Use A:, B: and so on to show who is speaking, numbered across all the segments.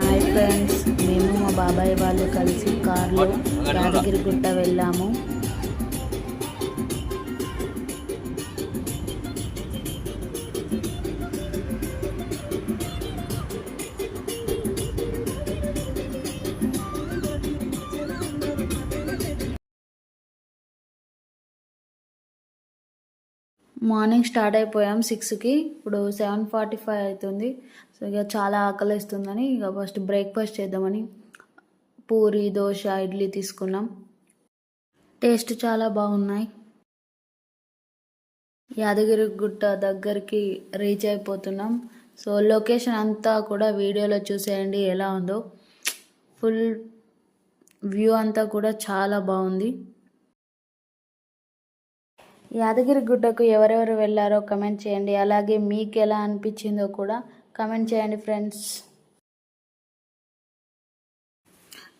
A: Hi friends మేము మా బాబాయ్ వాళ్ళు కలిసి కార్లో యాదగిరి గుట్ట వెళ్ళాము. మార్నింగ్ స్టార్ట్ అయిపోయాం సిక్స్కి. ఇప్పుడు సెవెన్ ఫార్టీ ఫైవ్ అవుతుంది సో ఇక చాలా ఆకలిస్తుందని ఇక ఫస్ట్ బ్రేక్ఫాస్ట్ చేద్దామని పూరి దోశ ఇడ్లీ తీసుకున్నాం. టేస్ట్ చాలా బాగున్నాయి. యాదగిరి గుట్ట దగ్గరికి రీచ్ అయిపోతున్నాం. సో లొకేషన్ అంతా కూడా వీడియోలో చూసేయండి ఎలా ఉందో. ఫుల్ వ్యూ అంతా కూడా చాలా బాగుంది. యాదగిరి గుట్టకు ఎవరెవరు వెళ్ళారో కమెంట్ చేయండి. అలాగే మీకు ఎలా అనిపించిందో కూడా కమెంట్ చేయండి ఫ్రెండ్స్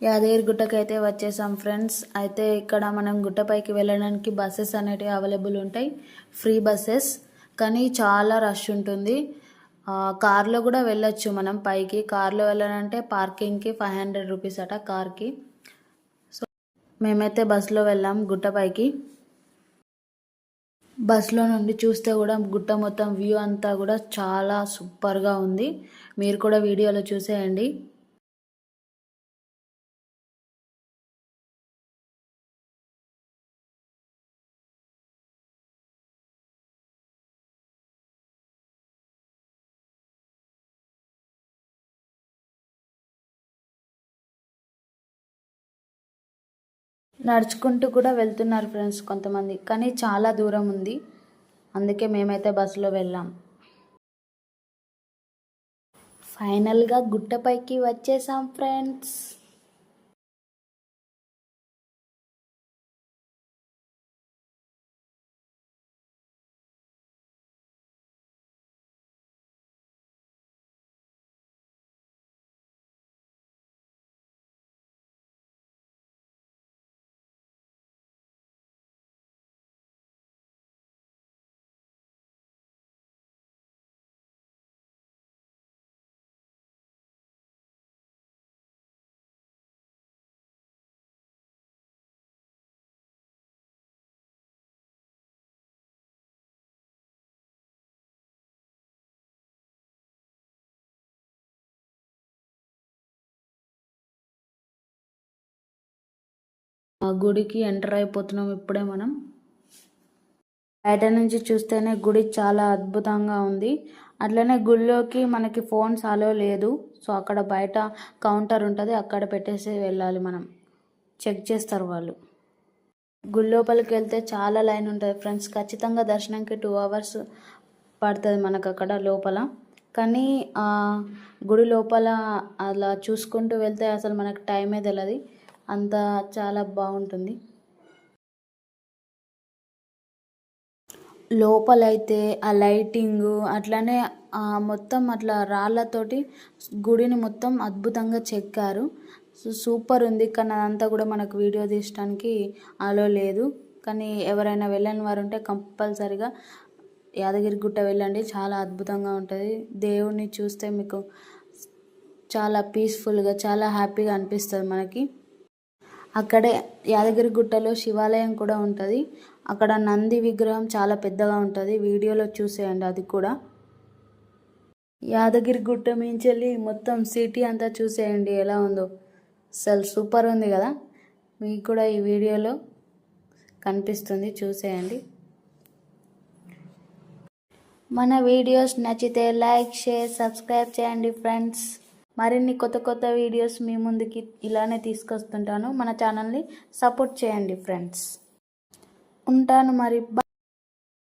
A: యాదగిరిగుట్టకు అయితే వచ్చేసాం ఫ్రెండ్స్ అయితే ఇక్కడ మనం గుట్టపైకి వెళ్ళడానికి బస్సెస్ అనేటివి అవైలబుల్ ఉంటాయి. ఫ్రీ బస్సెస్ కానీ చాలా రష్ ఉంటుంది. కార్లో కూడా వెళ్ళొచ్చు మనం పైకి. కార్లో వెళ్ళాలంటే పార్కింగ్కి ఫైవ్ హండ్రెడ్ రూపీస్ అట కార్కి సో మేమైతే బస్సులో వెళ్ళాం గుట్టపైకి బస్లో నుండి చూస్తే కూడా గుట్ట మొత్తం వ్యూ అంతా కూడా చాలా సూపర్గా ఉంది. మీరు కూడా వీడియోలో చూసేయండి. నడుచుకుంటూ కూడా వెళ్తున్నారు ఫ్రెండ్స్ కొంతమంది కానీ చాలా దూరం ఉంది. అందుకే మేమైతే బస్సులో వెళ్ళాం. ఫైనల్గా గుట్టపైకి వచ్చేసాం ఫ్రెండ్స్. ఆ గుడికి ఎంటర్ అయిపోతున్నాం ఇప్పుడే మనం. బయట నుంచి చూస్తేనే గుడి చాలా అద్భుతంగా ఉంది. అట్లనే గుడిలోకి మనకి ఫోన్స్ అలో లేదు. సో అక్కడ బయట కౌంటర్ ఉంటుంది అక్కడ పెట్టేసి వెళ్ళాలి మనం. చెక్ చేస్తారు వాళ్ళు. గుడి లోపలికి వెళ్తే చాలా లైన్ ఉంటుంది ఫ్రెండ్స్. ఖచ్చితంగా దర్శనంకి టూ అవర్స్ పడుతుంది మనకు అక్కడ లోపల. కానీ గుడి లోపల అలా చూసుకుంటూ వెళ్తే అసలు మనకు టైమే తెలియదు అంత చాలా బాగుంటుంది. లోపలైతే ఆ లైటింగ్ అట్లానే ఆ మొత్తం అట్లా రాళ్ళతోటి గుడిని మొత్తం అద్భుతంగా చెక్కారు. సూపర్ ఉంది. కానీ అదంతా కూడా మనకు వీడియో తీయడానికి అలో లేదు. కానీ ఎవరైనా వెళ్ళని వారు ఉంటే కంపల్సరిగా యాదగిరి గుట్ట వెళ్ళండి. చాలా అద్భుతంగా ఉంటుంది. దేవుణ్ణి చూస్తే మీకు చాలా పీస్ఫుల్గా చాలా హ్యాపీగా అనిపిస్తుంది మనకి. అక్కడే యాదగిరి గుట్టలో శివాలయం కూడా ఉంటుంది. అక్కడ నంది విగ్రహం చాలా పెద్దగా ఉంటుంది. వీడియోలో చూసేయండి అది కూడా. యాదగిరి గుట్ట మించెళ్ళి మొత్తం సిటీ అంతా చూసేయండి ఎలా ఉందో. అసలు సూపర్ ఉంది కదా. మీకు కూడా ఈ వీడియోలో కనిపిస్తుంది. చూసేయండి. మన వీడియోస్ నచ్చితే లైక్ షేర్ సబ్స్క్రైబ్ చేయండి ఫ్రెండ్స్. మరిన్ని కొత్త కొత్త వీడియోస్ మీ ముందుకి ఇలానే తీసుకొస్తుంటాను. మన ఛానల్ని సపోర్ట్ చేయండి ఫ్రెండ్స్ ఉంటాను మరి.